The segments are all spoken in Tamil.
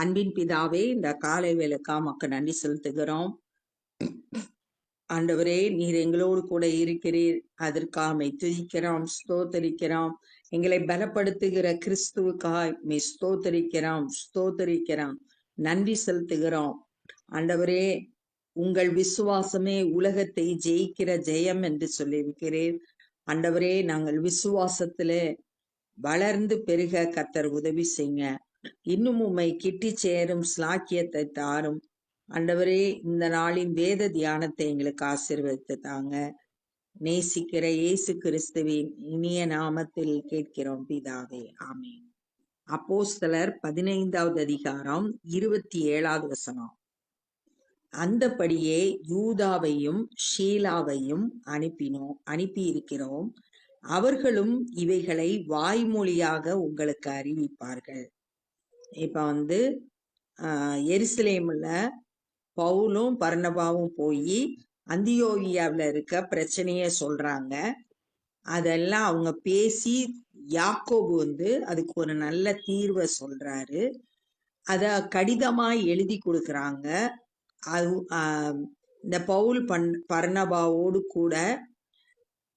அன்பின் பிதாவே இந்த காலை வேலைக்கா மக்கள் நன்றி செலுத்துகிறோம். ஆண்டவரே நீர் எங்களோடு கூட இருக்கிறீர். அதற்காமை துதிக்கிறோம் ஸ்தோத்தரிக்கிறோம். எங்களை பலப்படுத்துகிற கிறிஸ்துவுக்காய் மே ஸ்தோத்தரிக்கிறோம் ஸ்தோத்தரிக்கிறோம். நன்றி செலுத்துகிறோம். ஆண்டவரே உங்கள் விசுவாசமே உலகத்தை ஜெயிக்கிற ஜெயம் என்று சொல்லியிருக்கிறேன் ஆண்டவரே நாங்கள் விசுவாசத்துல வளர்ந்து பெருக கத்தர் உதவி செய்யுங்க. இன்னும் உம்மை கிட்டி சேரும் ஸ்லாக்கியத்தை தாரும். ஆண்டவரே இந்த நாளின் வேத தியானத்தை எங்களுக்கு ஆசீர்வதித்து தாங்க. நேசிக்கிற இயேசு கிறிஸ்துவின் இனிய நாமத்தில் கேட்கிறோம் பிதாவே ஆமென். அப்போஸ்தலர் பதினைந்தாவது அதிகாரம் இருபத்தி ஏழாவது வசனம். அந்தபடியே யூதாவையும் ஷீலாவையும் அனுப்பினோம் அனுப்பியிருக்கிறோம். அவர்களும் இவைகளை வாய்மொழியாக உங்களுக்கு அறிவிப்பார்கள். இப்போ வந்து எருசலேமில் பவுலும் பர்ணபாவும் போய் அந்தியோகியாவில் இருக்க பிரச்சனையை சொல்கிறாங்க அதெல்லாம் அவங்க பேசி யாக்கோபு வந்து அதுக்கு ஒரு நல்ல தீர்வை சொல்கிறாரு அதை கடிதமாக எழுதி கொடுக்குறாங்க. அது இந்த பவுல் பண் பர்ணபாவோடு கூட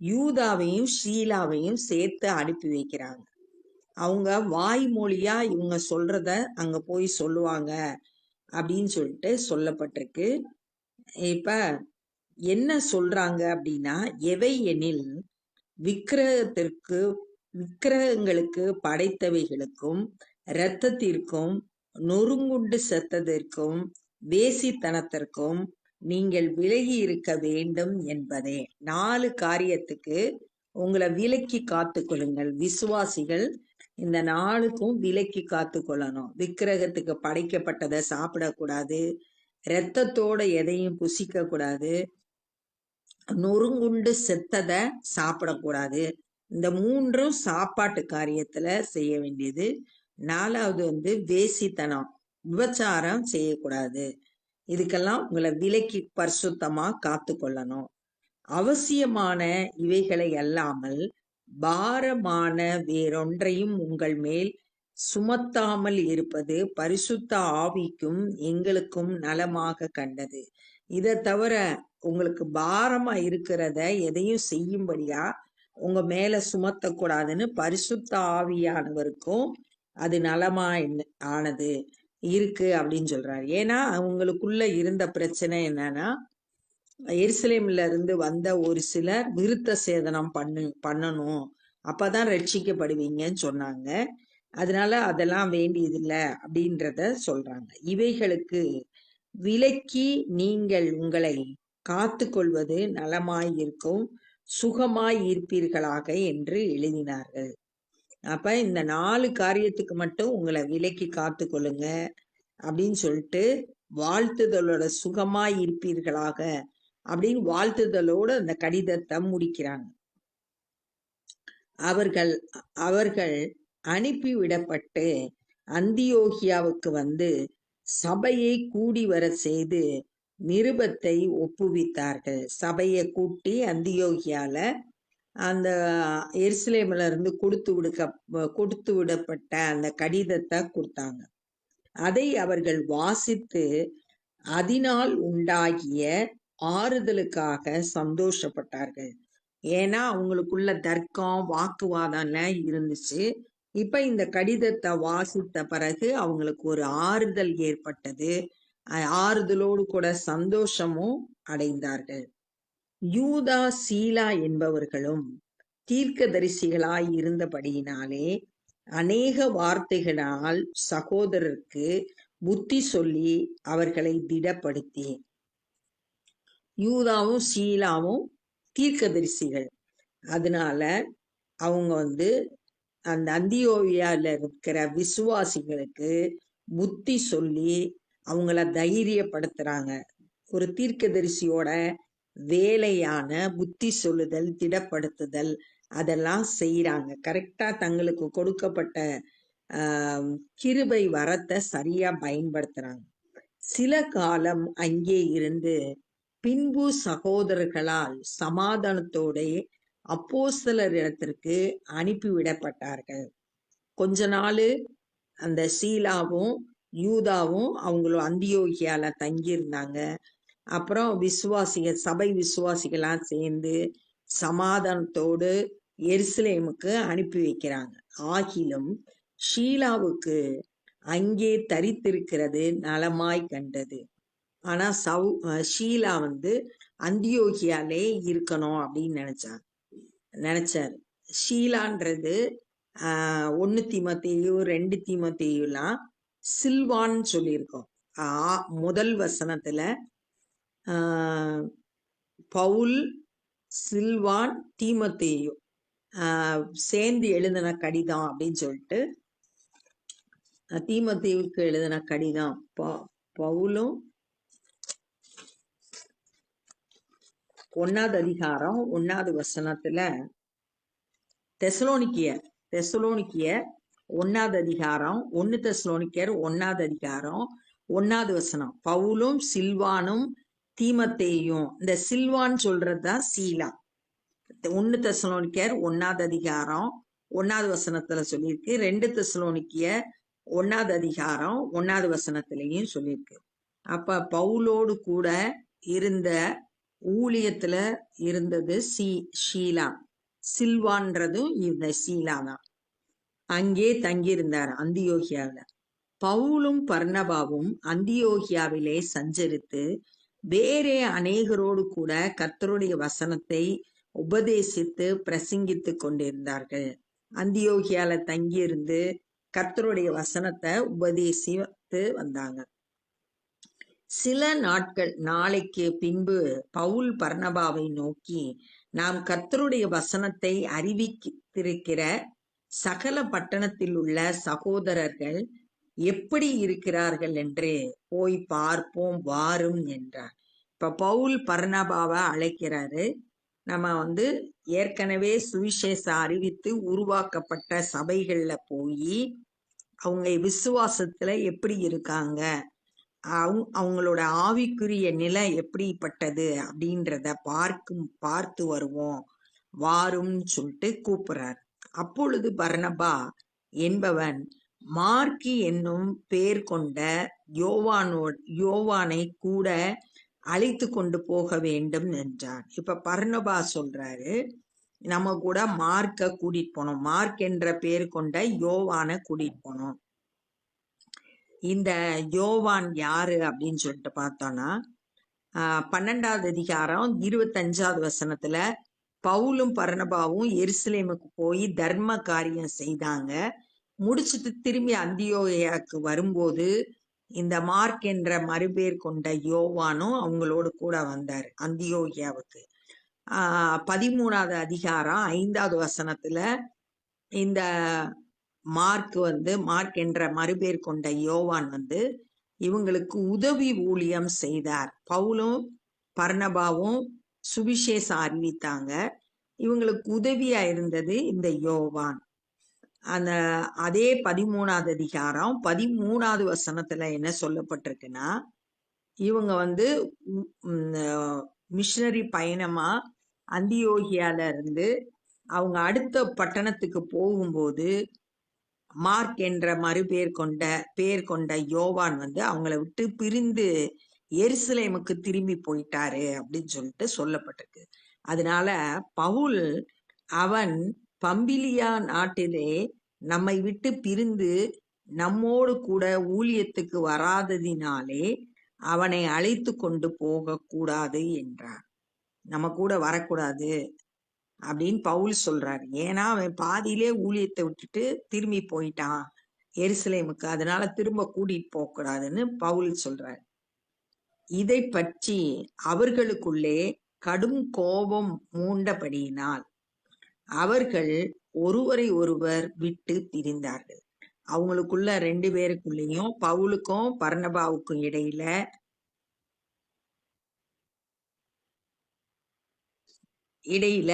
யூதாவையும் ஷீலாவையும் சேர்த்து அனுப்பி வைக்கிறாங்க. அவங்க வாய்மொழியா இவங்க சொல்றத அங்க போய் சொல்லுவாங்க அப்படின்னு சொல்லிட்டு சொல்லப்பட்டிருக்கு. இப்ப என்ன சொல்றாங்க அப்படின்னா எவை எனில் விக்கிரகத்திற்கு விக்கிரகங்களுக்கு படைத்தவைகளுக்கும் இரத்தத்திற்கும் நொறுங்குண்டு செத்ததற்கும் வேசித்தனத்திற்கும் நீங்கள் விலகி இருக்க வேண்டும் என்பதே. நாலு காரியத்துக்கு உங்களை விலக்கி காத்துக்கொள்ளுங்கள் விசுவாசிகள். இந்த நாளுக்கும் விலக்கி காத்து கொள்ளணும். விக்கிரகத்துக்கு படைக்கப்பட்டதை சாப்பிடக்கூடாது. இரத்தத்தோட எதையும் புசிக்க கூடாது நொறுங்குண்டு செத்ததை சாப்பிடக்கூடாது. இந்த மூன்றும் சாப்பாட்டு காரியத்துல செய்ய வேண்டியது. நாலாவது வந்து வேசித்தனம். விபச்சாரம் செய்யக்கூடாது. இதுக்கெல்லாம் உங்களை விலக்கி பரிசுத்தமா காத்து கொள்ளணும். அவசியமான இவைகளை அல்லாமல் பாரமான வேறொன்றையும் உங்கள் மேல் சுமத்தாமல் இருப்பது பரிசுத்த ஆவிக்கும் எங்களுக்கும் நலமாக கண்டது. இதை தவிர உங்களுக்கு பாரமா இருக்கிறத எதையும் செய்யும்படியா? உங்க மேல சுமத்தக்கூடாதுன்னு பரிசுத்த ஆவியானவருக்கும் அது நலமா என்ன- ஆனது இருக்கு அப்படின்னு சொல்றாரு. ஏன்னா அவங்களுக்குள்ள இருந்த பிரச்சனை என்னன்னா எருசலேம்ல இருந்து வந்த ஒரு சிலர் விருத்த சேதனம் பண்ணு பண்ணணும். அப்பதான் ரட்சிக்கப்படுவீங்கன்னு சொன்னாங்க. அதனால அதெல்லாம் வேண்டியதில்லை அப்படின்றத சொல்றாங்க. இவைகளுக்கு விலக்கி நீங்கள் உங்களை காத்து கொள்வது நலமாய் இருக்கும் சுகமாய் இருப்பீர்களாக என்று எழுதினார்கள். அப்ப இந்த நாலு காரியத்துக்கு மட்டும் உங்களை விலக்கி காத்து கொள்ளுங்க அப்படின்னு சொல்லிட்டு வாழ்த்துதலோட சுகமாய் இருப்பீர்களாக அப்படின்னு வாழ்த்துதலோட அந்த கடிதத்தை முடிக்கிறாங்க. அவர்கள் அவர்கள் அனுப்பிவிடப்பட்டு அந்தியோகியாவுக்கு வந்து சபையை கூடி வர செய்து நிருபத்தை ஒப்புவித்தார்கள். சபையை கூட்டி அந்தியோகியால அந்த எருசலேமில் இருந்து கொடுத்து விடுக்க கொடுத்து விடப்பட்ட அந்த கடிதத்தை கொடுத்தாங்க. அதை அவர்கள் வாசித்து அதனால் உண்டாகிய ஆறுதலுக்காக சந்தோஷப்பட்டார்கள். ஏன்னா அவங்களுக்குள்ள தர்க்கம் வாக்குவாதம்லாம் இருந்துச்சு. இப்ப இந்த கடிதத்தை வாசித்த பிறகு அவங்களுக்கு ஒரு ஆறுதல் ஏற்பட்டது. ஆறுதலோடு கூட சந்தோஷமும் அடைந்தார்கள். யூதா சீலா என்பவர்களும் தீர்க்கதரிசிகளாய் இருந்தபடியினாலே அநேக வார்த்தைகளால் சகோதரருக்கு புத்தி சொல்லி அவர்களை திடப்படுத்தி யூதாவும் சீலாவும் தீர்க்கதரிசிகள். அதனால அவங்க வந்து அந்த அந்தியோவியால இருக்கிற விசுவாசிகளுக்கு புத்தி சொல்லி அவங்கள தைரியப்படுத்துறாங்க. ஒரு தீர்க்கதரிசியோட வேலையான புத்தி சொல்லுதல் திடப்படுத்துதல் அதெல்லாம் செய்யறாங்க கரெக்டா தங்களுக்கு கொடுக்கப்பட்ட கிருபை வரத்தை சரியா பயன்படுத்துறாங்க. சில காலம் அங்கே இருந்து பின்பு சகோதரர்களால் சமாதானத்தோட அப்போஸ்தலரிடத்திற்கு அனுப்பிவிடப்பட்டார்கள். கொஞ்ச நாள் அந்த சீலாவும் யூதாவும் அவங்களும் அந்தியோகியால தங்கியிருந்தாங்க. அப்புறம் விசுவாசிக சபை விசுவாசிகளாம் சேர்ந்து சமாதானத்தோடு எருசலேமுக்கு அனுப்பி வைக்கிறாங்க. ஆகிலும் ஷீலாவுக்கு அங்கே தரித்திருக்கிறது நலமாய் கண்டது. ஆனா சவு ஷீலா வந்து அந்தியோகியாலே இருக்கணும் அப்படின்னு நினைச்சாங்க. நினைச்சாரு. ஷீலான்றது ஆஹ் ஒன்னு தீமத்தையும் ரெண்டு தீமத்தேயுலாம் சில்வான்னு சொல்லியிருக்கோம். ஆ- முதல் வசனத்துல ஆஹ் பவுல் சில்வான் தீமத்தையும் ஆஹ் சேர்ந்து எழுதின கடிதம் அப்படின்னு சொல்லிட்டு தீமத்தீவுக்கு எழுதின கடிதம். ப- பவுலும் ஒன்னாவது அதிகாரம் ஒன்னாவது வசனத்துல தெசலோனிக்கியர் தெசலோனிக்கியர் ஒன்னாவது அதிகாரம் ஒன்னு தெசலோனிக்கியர் ஒன்னாவது அதிகாரம் ஒன்னாவது வசனம். பவுலும் சில்வானும் தீமத்தேயும் இந்த சில்வான் சொல்றதுதான் சீலா. ஒன்னு தெசலோனிக்கியர் ஒன்னாவது அதிகாரம் ஒன்னாவது வசனத்துல சொல்லியிருக்கு. ரெண்டு தெசலோனிக்கிய ஒன்னாவது அதிகாரம் ஒன்னாவது வசனத்திலையும் சொல்லியிருக்கு. அப்ப பவுலோடு கூட இருந்த ஊழியத்துல இருந்தது சி ஷீலா. சில்வான்றதும் இந்த ஷீலா தான். அங்கே தங்கியிருந்தார் அந்தியோகியாவில. பவுலும் பர்ணபாவும் அந்தியோகியாவிலே சஞ்சரித்து வேறே அநேகரோடு கூட கர்த்தருடைய வசனத்தை உபதேசித்து பிரசங்கித்துக் கொண்டிருந்தார்கள். அந்தியோகியால தங்கியிருந்து கர்த்தருடைய வசனத்தை உபதேசித்து வந்தாங்க. சில நாட்கள் நாளைக்கு பின்பு பவுல் பர்ணபாவை நோக்கி நாம் கர்த்தருடைய வசனத்தை அறிவித்திருக்கிற சகல பட்டணத்தில் உள்ள சகோதரர்கள் எப்படி இருக்கிறார்கள் என்று போய் பார்ப்போம் வாரும் என்றார். இப்ப பவுல் பர்ணபாவை அழைக்கிறாரு. நம்ம வந்து ஏற்கனவே சுவிசேஷ அறிவித்து உருவாக்கப்பட்ட சபைகள்ல போய் அவங்க விசுவாசத்துல எப்படி இருக்காங்க அவங்களோட ஆவிக்குரிய நிலை எப்படிப்பட்டது அப்படின்றத பார்க்கும் பார்த்து வருவோம். வாரும்னு சொல்லிட்டு கூப்பிடுறார் அப்பொழுது பர்ணபா என்பவன் மார்க்கி என்னும் பேர் கொண்ட யோவானோ யோவானை கூட அழைத்து கொண்டு போக வேண்டும் என்றார். இப்ப பர்ணபா சொல்றாரு நம்ம கூட மார்க்க கூட்டிட்டு போனோம். மார்க் என்ற பேர் கொண்ட யோவானை கூட்டிட்டு போனோம். இந்த யோவான் யாரு அப்படின்னு சொல்லிட்டு பார்த்தோம்னா ஆஹ் பன்னெண்டாவது அதிகாரம் இருபத்தஞ்சாவது வசனத்துல பவுலும் பரணபாவும் எருசலேமுக்கு போய் தர்ம காரியம் செய்தாங்க. முடிச்சிட்டு திரும்பி அந்தியோயாக்கு வரும்போது இந்த மார்க் என்ற மறுபேர் கொண்ட யோவானும் அவங்களோடு கூட வந்தார் அந்தியோகியாவுக்கு. ஆஹ் பதிமூணாவது அதிகாரம் ஐந்தாவது வசனத்துல இந்த மார்க் வந்து மார்க் என்ற மறுபேர் கொண்ட யோவான் வந்து இவங்களுக்கு உதவி ஊழியம் செய்தார். பவுலும் பர்ணபாவும் சுவிசேஷம் அறிவித்தாங்க. இவங்களுக்கு உதவியா இருந்தது இந்த யோவான். அந்த அதே பதிமூணாவது அதிகாரம் பதிமூணாவது வசனத்துல என்ன சொல்லப்பட்டிருக்குன்னா இவங்க வந்து மிஷினரி பயணமா அந்தியோகியால இருந்து அவங்க அடுத்த பட்டணத்துக்கு போகும்போது மார்க் என்ற மறுபேர் கொண்ட பேர் கொண்ட யோவான் வந்து அவங்கள விட்டு பிரிந்து எருசலேமுக்கு திரும்பி போயிட்டாரு அப்படின்னு சொல்லிட்டு சொல்லப்பட்டிருக்கு. அதனால பவுல் அவன் பம்பிலியா நாட்டிலே நம்மை விட்டு பிரிந்து நம்மோடு கூட ஊழியத்துக்கு வராததினாலே அவனை அழைத்து கொண்டு போக கூடாது என்றார். நம்ம கூட வரக்கூடாது. அப்படின்னு பவுல் சொல்றாரு. ஏன்னா அவன் பாதியிலே ஊழியத்தை விட்டுட்டு திரும்பி போயிட்டான். எருசலேமுக்கு. அதனால திரும்ப கூட்டிட்டு போக கூடாதுன்னு பவுல் சொல்றாரு. இதை பற்றி அவர்களுக்குள்ளே கடும் கோபம் மூண்டபடியினால் அவர்கள் ஒருவரை ஒருவர் விட்டு பிரிந்தார்கள். அவங்களுக்குள்ள ரெண்டு பேருக்குள்ளேயும் பவுலுக்கும் பர்ணபாவுக்கும் இடையில இடையில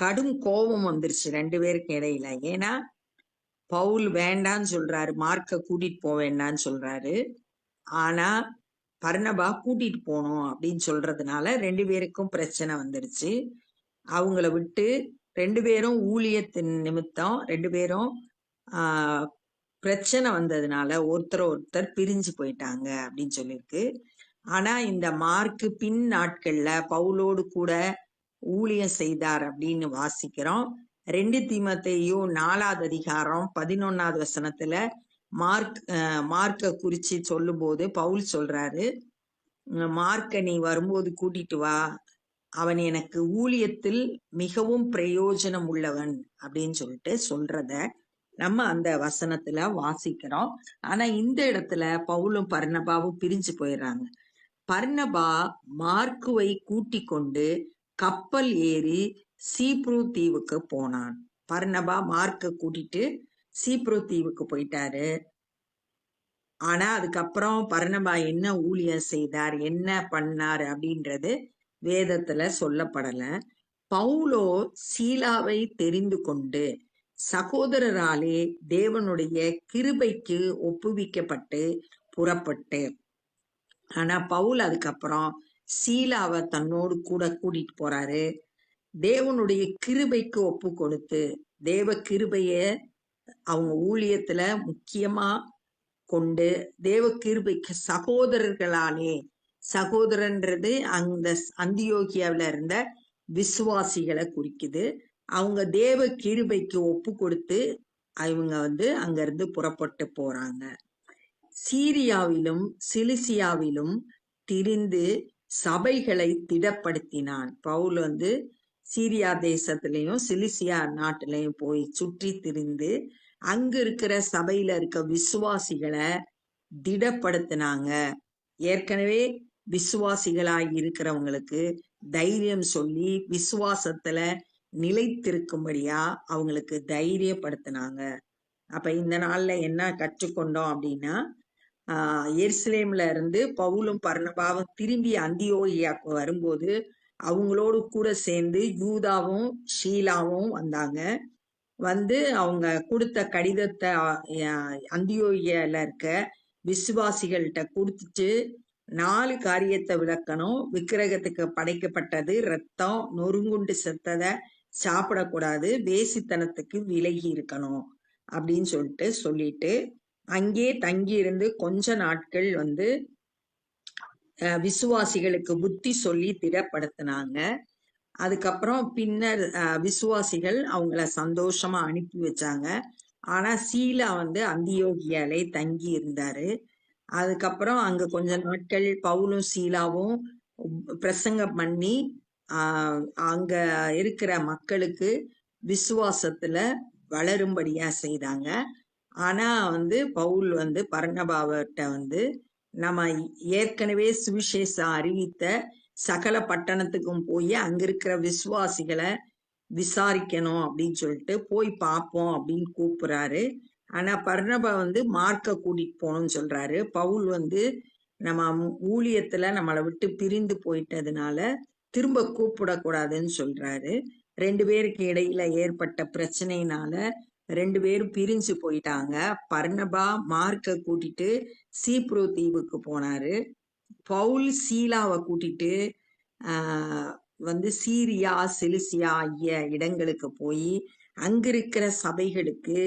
கடும் கோபம் வந்துருச்சு ரெண்டு பேருக்கு இடையில. ஏன்னா பவுல் வேண்டான்னு சொல்றாரு மார்க்க கூட்டிட்டு போக வேண்டான்னு சொல்றாரு. ஆனா பர்ணபா கூட்டிட்டு போகணும் அப்படின்னு சொல்றதுனால ரெண்டு பேருக்கும் பிரச்சனை வந்துருச்சு. அவங்கள விட்டு ரெண்டு பேரும் ஊழியத்தின் நிமித்தம் ரெண்டு பேரும் பிரச்சனை வந்ததுனால ஒருத்தர் ஒருத்தர் பிரிஞ்சு போயிட்டாங்க அப்படின்னு சொல்லியிருக்கு. ஆனா இந்த மார்க்கு பின் நாட்கள்ல பவுலோடு கூட ஊழியம் செய்தார் அப்படின்னு வாசிக்கிறோம். ரெண்டு தீமத்தையும் நாலாவது அதிகாரம் பதினொன்னாவது வசனத்துல மார்க் மார்க்க குறிச்சு சொல்லும்போது பவுல் சொல்றாரு மார்க்க நீ வரும்போது கூட்டிட்டு வா. அவன் எனக்கு ஊழியத்தில் மிகவும் பிரயோஜனம் உள்ளவன் அப்படின்னு சொல்லிட்டு சொல்றத நம்ம அந்த வசனத்துல வாசிக்கிறோம். ஆனா இந்த இடத்துல பவுலும் பர்ணபாவும் பிரிஞ்சு போயிடுறாங்க. பர்ணபா மார்க்குவை கூட்டிக் கொண்டு கப்பல் ஏறி சீப்ரு தீவுக்கு போனான். பர்ணபா மார்க்க கூட்டிட்டு சீப்ரு தீவுக்கு போயிட்டாரு. ஆனா அதுக்கப்புறம் பர்ணபா என்ன ஊழியம் செய்தார் என்ன பண்ணார் அப்படின்றது வேதத்துல சொல்லப்படல. பவுலோ சீலாவை தெரிந்து கொண்டு சகோதரராலே தேவனுடைய கிருபைக்கு ஒப்புவிக்கப்பட்டு புறப்பட்டு. ஆனா பவுல் அதுக்கப்புறம் சீலாவை தன்னோடு கூட கூட்டிட்டு போறாரு. தேவனுடைய கிருபைக்கு ஒப்பு கொடுத்து தேவ கிருபைய அவங்க ஊழியத்துல முக்கியமா கொண்டு தேவ கிருபைக்கு சகோதரர்களாலே சகோதரன்றது அந்த அந்தியோகியாவில் இருந்த விசுவாசிகளை குறிக்குது. அவங்க தேவ கிருபைக்கு ஒப்பு கொடுத்து அவங்க வந்து அங்கிருந்து புறப்பட்டு போறாங்க. சீரியாவிலும் சிலிசியாவிலும் திரிந்து சபைகளை திடப்படுத்தினான். பவுல் வந்து சீரியா தேசத்திலையும் சிலிசியா நாட்டிலையும் போய் சுற்றி திரிந்து அங்க இருக்கிற சபையில இருக்க விசுவாசிகளை திடப்படுத்தினாங்க. ஏற்கனவே விசுவாசிகளாய் இருக்கிறவங்களுக்கு தைரியம் சொல்லி விசுவாசத்துல நிலைத்திருக்கும்படியா அவங்களுக்கு தைரியப்படுத்தினாங்க. அப்ப இந்த நாள்ல என்ன கற்றுக்கொண்டோம் அப்படின்னா எருசலேம்ல இருந்து பவுலும் பர்ணபாவும் திரும்பி அந்தியோகியாக்கு வரும்போது அவங்களோடு கூட சேர்ந்து யூதாவும் ஷீலாவும் வந்தாங்க. வந்து அவங்க கொடுத்த கடிதத்தை அஹ், அந்தியோகியால இருக்க விசுவாசிகள்கிட்ட கொடுத்துட்டு நாலு காரியத்தை விளக்கணும். விக்கிரகத்துக்கு படைக்கப்பட்டது ரத்தம் நொறுங்குண்டு செத்ததை சாப்பிடக்கூடாது வேசித்தனத்துக்கு விலகி இருக்கணும் அப்படின்னு சொல்லிட்டு சொல்லிட்டு அங்கே தங்கி இருந்து கொஞ்ச நாட்கள் வந்து விசுவாசிகளுக்கு புத்தி சொல்லி திடப்படுத்தினாங்க. அதுக்கப்புறம் பின்னர் விசுவாசிகள் அவங்கள சந்தோஷமா அனுப்பி வச்சாங்க. ஆனா சீலா வந்து அந்தியோகியாலே தங்கி இருந்தாரு அதுக்கப்புறம் அங்க கொஞ்ச நாட்கள் பவுலும் சீலாவும் பிரசங்கம் பண்ணி ஆஹ் அங்க இருக்கிற மக்களுக்கு விசுவாசத்துல வளரும்படியா செய்தாங்க. ஆனா வந்து பவுல் வந்து பர்ணபாவர்கிட்ட வந்து நம்ம ஏற்கனவே சுவிசேஷம் அறிவித்த சகல பட்டணத்துக்கும் போய் அங்க இருக்கிற விசுவாசிகளை விசாரிக்கணும் அப்படின்னு சொல்லிட்டு போய் பார்ப்போம் அப்படின்னு கூப்பிடுறாரு ஆனா பர்ணபா வந்து மார்க்க கூட்டிட்டு போகணும்னு சொல்றாரு. பவுல் வந்து நம்ம ஊழியத்துல நம்மளை விட்டு பிரிந்து போயிட்டதுனால திரும்ப கூப்பிடக்கூடாதுன்னு சொல்றாரு. ரெண்டு பேருக்கு இடையில ஏற்பட்ட பிரச்சனையினால ரெண்டு பேரும் பிரிஞ்சு போயிட்டாங்க. பர்ணபா மார்க்க கூட்டிட்டு சீப்ரோ தீவுக்கு போனாரு. பவுல் சீலாவை கூட்டிட்டு வந்து சீரியா செலிசியா ஆகிய இடங்களுக்கு போய் அங்கிருக்கிற சபைகளுக்கு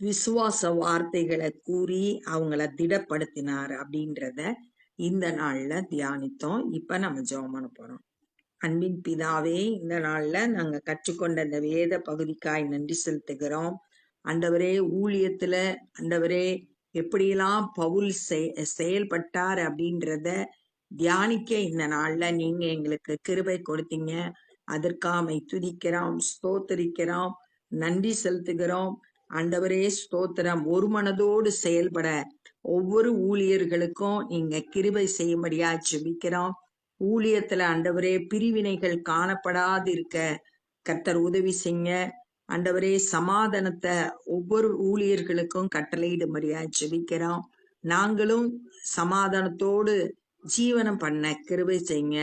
விசுவாச வார்த்தைகளை கூறி அவங்கள திடப்படுத்தினார் அப்படின்றத இந்த நாள்ல தியானித்தோம். இப்ப நம்ம ஜெபம் பண்ண போறோம். அன்பின் பிதாவே இந்த நாள்ல நாங்க கற்றுக்கொண்ட இந்த வேத பகுதிக்காய் நன்றி செலுத்துகிறோம். அண்டவரே ஊழியத்துல அண்டவரே எப்படியெல்லாம் பவுல் செயல்பட்டார் அப்படின்றத தியானிக்க இந்த நாள்ல நீங்க எங்களுக்கு கிருபை கொடுத்தீங்க. அதற்காமை துதிக்கிறோம் ஸ்தோத்தரிக்கிறோம் நன்றி செலுத்துகிறோம். அண்டவரே ஸ்தோத்திரம். ஒரு மனதோடு செயல்பட ஒவ்வொரு ஊழியர்களுக்கும் நீங்க கிருபை செய்யும்படியா ஜெபிக்கிறோம். ஊழியத்துல ஆண்டவரே பிரிவினைகள் காணப்படாதிருக்க கர்த்தர் உதவி செய்யுங்க ஆண்டவரே சமாதானத்தை ஒவ்வொரு ஊழியர்களுக்கும் கட்டளையிடும்படியா ஜெபிக்கிறோம் நாங்களும் சமாதானத்தோடு ஜீவனம் பண்ண கிருபை செய்யுங்க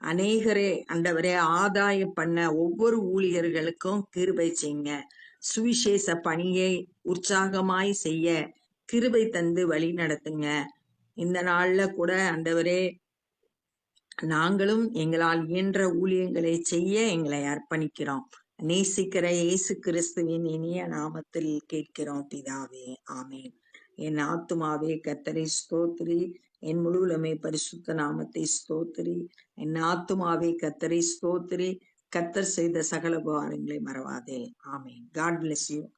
அநேகரே அண்டவரே ஆதாயம் பண்ண ஒவ்வொரு ஊழியர்களுக்கும் கிருபை செய்யுங்க சுவிசேஷ பணியை உற்சாகமாய் செய்ய கிருபை தந்து வழி நடத்துங்க. இந்த நாள்ல கூட அண்டவரே நாங்களும் எங்களால் இயன்ற ஊழியங்களை செய்ய எங்களை அர்ப்பணிக்கிறோம். நேசிக்கிற இயேசு கிறிஸ்துவின் இனிய நாமத்தில் கேட்கிறோம் பிதாவே. ஆமேன். என் ஆத்துமாவே கத்தரை ஸ்தோத்திரி. என் முழுவலுமே பரிசுத்த நாமத்தை ஸ்தோத்திரி. என் ஆத்துமாவே கத்தரை ஸ்தோத்திரி. கத்தர் செய்த சகல உபகாரங்களை மறவாதே. ஆமேன். God bless you.